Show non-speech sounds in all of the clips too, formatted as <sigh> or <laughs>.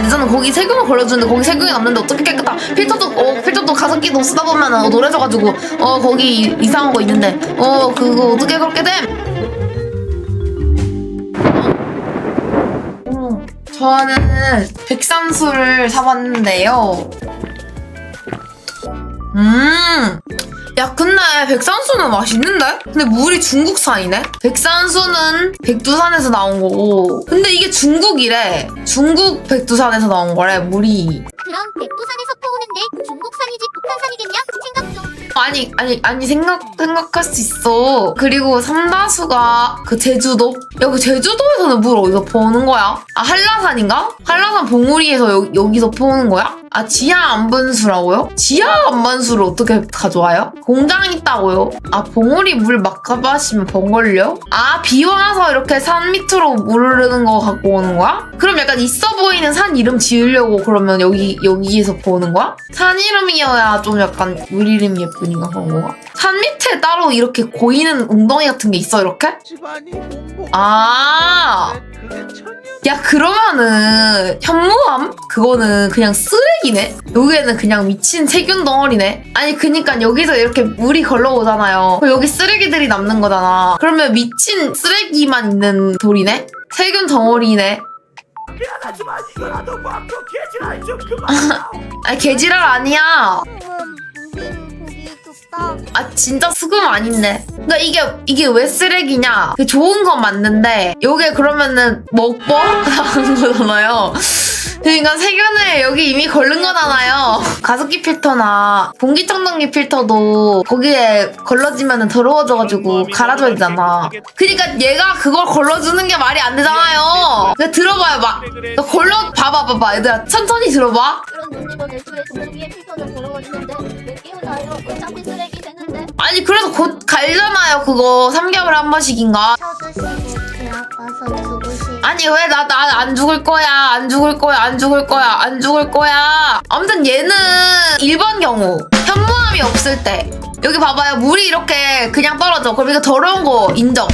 안 되잖아. 거기 세균을 걸러주는데 거기 세균이 남는데 어떻게 깨끗하? 필터도 어 필터도 가습기도 쓰다 보면 어, 노래져가지고 어 거기 이- 이상한 거 있는데 어 그거 어떻게 그렇게 됨? 어, 저는 백산수를 사봤는데요. 음. 야, 근데 백산수는 맛있는데? 근데 물이 중국산이네? 백산수는 백두산에서 나온 거고. 근데 이게 중국이래. 중국 백두산에서 나온 거래, 물이. 아니, 아니, 아니, 생각, 생각할 수 있어. 그리고 삼다수가 그 제주도? 야, 그 제주도에서는 물 어디서 퍼오는 거야? 아, 한라산인가? 한라산 봉우리에서 여, 여기서 퍼오는 거야? 아, 지하 안반수라고요? 지하 안반수를 어떻게 가져와요? 공장 있다고요? 아, 봉우리 물 막 가마시면 병 걸려? 아, 비 와서 이렇게 산 밑으로 물 흐르는 거 갖고 오는 거야? 그럼 약간 있어 보이는 산 이름 지으려고 그러면 여기, 여기에서 퍼오는 거야? 산 이름이어야 좀 약간 물 이름 예 쁘니까 그런 거가? 산 밑에 따로 이렇게 고이는 웅덩이 같은 게 있어, 이렇게? 집안이 몽고 아, 그게 천년 야, 그러면은, 현무암? 그거는 그냥 쓰레기네? 여기에는 그냥 미친 세균 덩어리네? 아니, 그니까 여기서 이렇게 물이 걸러오잖아요. 그럼 여기 쓰레기들이 남는 거잖아. 그러면 미친 쓰레기만 있는 돌이네? 세균 덩어리네? 미안하지만 이거라도 막고 개지랄 좀 그만 <laughs> 아니, 개지랄 아니야. 아 진짜 수금 아닌데. 그러니까 이게 이게 왜 쓰레기냐? 그 좋은 건 맞는데 요게 그러면은 먹고? <laughs> 나온 거잖아요. 그러니까 세균을 여기 이미 걸른 거잖아요. 가습기 필터나 공기청정기 필터도 거기에 걸러지면 더러워져가지고 갈아줘야 되잖아. 그러니까 얘가 그걸 걸러주는 게 말이 안 되잖아요 그러니까 들어봐요 막. 그러니까 걸러 봐봐 봐봐. 얘들아 천천히 들어봐. 그런 눈이건 애초에 종류기의 필터는 더러워지는데 왜 깨우나요? 어차피 쓰레기 되는데. 아니 그래서 곧 갈잖아요 그거. 3개월에 한 번씩인가? 죽으시. 아니 왜 나 나 안 죽을 거야? 안 죽을 거야? 안 죽을 거야? 안 죽을 거야? 아무튼 얘는 1번 경우. 현무암이 없을 때. 여기 봐봐요. 물이 이렇게 그냥 떨어져. 그럼 이거 더러운 거 인정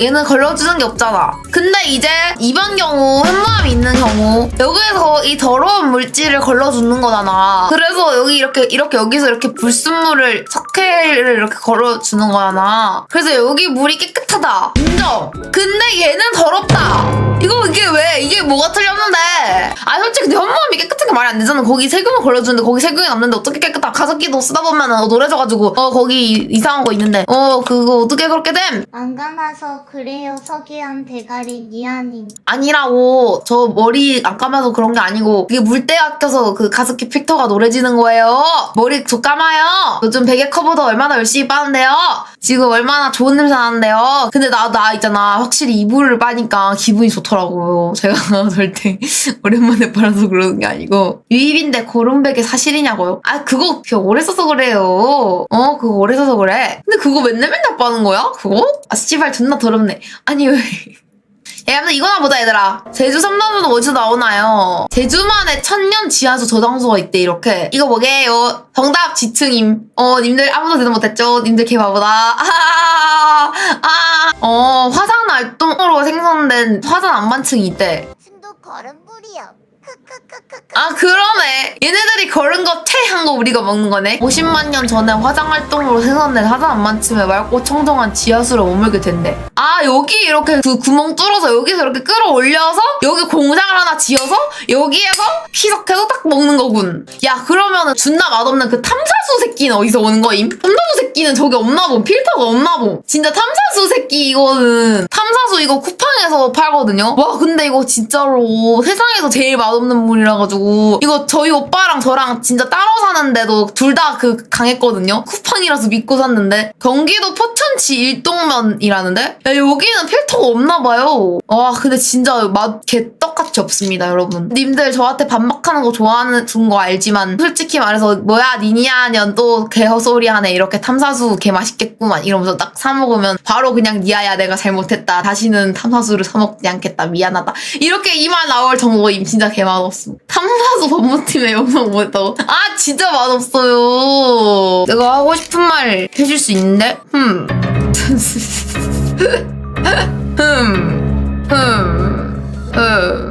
얘는 걸러주는 게 없잖아. 근데 이제 2번 경우 현무암이 있는 경우 여기에서 이 더러운 물질을 걸러주는 거잖아. 그래서 여기 이렇게 이렇게 여기서 이렇게 불순물을 석회를 이렇게 걸어주는 거잖아. 그래서 여기 물이 깨끗하다. 인정. 근데 얘는 더럽다. 이거 이게 왜 이게 뭐가 틀렸는데? 아 솔직히 근데 현무암이 깨끗한 게 말이 안 되잖아. 거기 세균을 걸러주는데 거기 세균이 남는데 어떻게 깨끗하 가습기도 쓰다 보면 어, 노래져가지고 어 거기 이- 이상한 거 있는데. 어 그거 어떻게 그렇게 됨? 안 감아서 그래요 서기한 대가리 미안임. 아니라고. 저 머리 안 감아서 그런 게 아니고 이게 물때 아껴서 그 가습기 필터가 노래지는 거예요. 머리 저 감아요. 요즘 베개 커버도 얼마나 열심히 빠는데요 지금 얼마나 좋은 냄새 나는데요? 근데 나 나 있잖아. 확실히 이불을 빠니까 기분이 좋더라고요. 제가 <laughs> 절대 오랜만에 빨아서 그러는 게 아니고. 유입인데 베개 사실이냐고요? 아 그거 오래 써서 그래요. 어 그거 오래 써서 그래. 근데 그거 맨날 맨날 빠는 거야? 그거? 아 씨발 존나 더럽네. 아니 왜 야, 아무튼 이거나 보자, 얘들아. 제주 삼단수는 어디서 나오나요? 제주만의 천년 지하수 저장소가 있대, 이렇게. 이거 뭐게요? 정답 지층임. 어, 님들 아무도 대답 못했죠? 님들 개바보다. 아, <laughs> 아. 어, 화산 활동으로 생성된 화산 안반층이 있대. 침도 거름물이야. 크크크크크. 아, 그러네. 얘네들이 걸은 거 퇴한 거 우리가 먹는 거네. 50만 년 전에 화산 활동으로 생성된 화산 안반층에 맑고 청정한 지하수를 머물게 된대. 아, 여기 이렇게 그 구멍 뚫어서 여기서 이렇게 끌어올려서 여기 공장을 하나 지어서 여기에서 희석해서 딱 먹는 거군. 야, 그러면은 존나 맛없는 그 탐사수 새끼는 어디서 오는 거임? 탐사수 새끼는 저기 없나 보. 필터가 없나 보. 진짜 탐사수 새끼 이거는 탐사수 이거 쿠팡에서 팔거든요. 와, 근데 이거 진짜로 세상에서 제일 맛없는 물이라 가지고 이거 저희 오빠랑 저랑 진짜 따로 사는데도 둘 다 그 강했거든요. 쿠팡이라서 믿고 샀는데 경기도 포천시 일동면이라는데 야, 여기는 필터가 없나 봐요. 와, 근데 진짜 맛 개 떡같이 없습니다, 여러분. 님들 저한테 반박하는 거 좋아하는 거 알지만 솔직히 말해서 뭐야 니니아년 또 개헛소리 하네 이렇게 탐사수 개 맛있겠구만 이러면서 딱 사 먹으면 바로 그냥 니아야 내가 잘못했다. 다시는 탐사수를 사 먹지 않겠다. 미안하다. 이렇게 이말 나올 정도임 진짜 개 맛없어 탐사수 법무팀에 영상 못했다고? 아 진짜 맛없어요. 내가 하고 싶은 말 해줄 수 있는데? 흠. <laughs> 흠, 흠, 흠.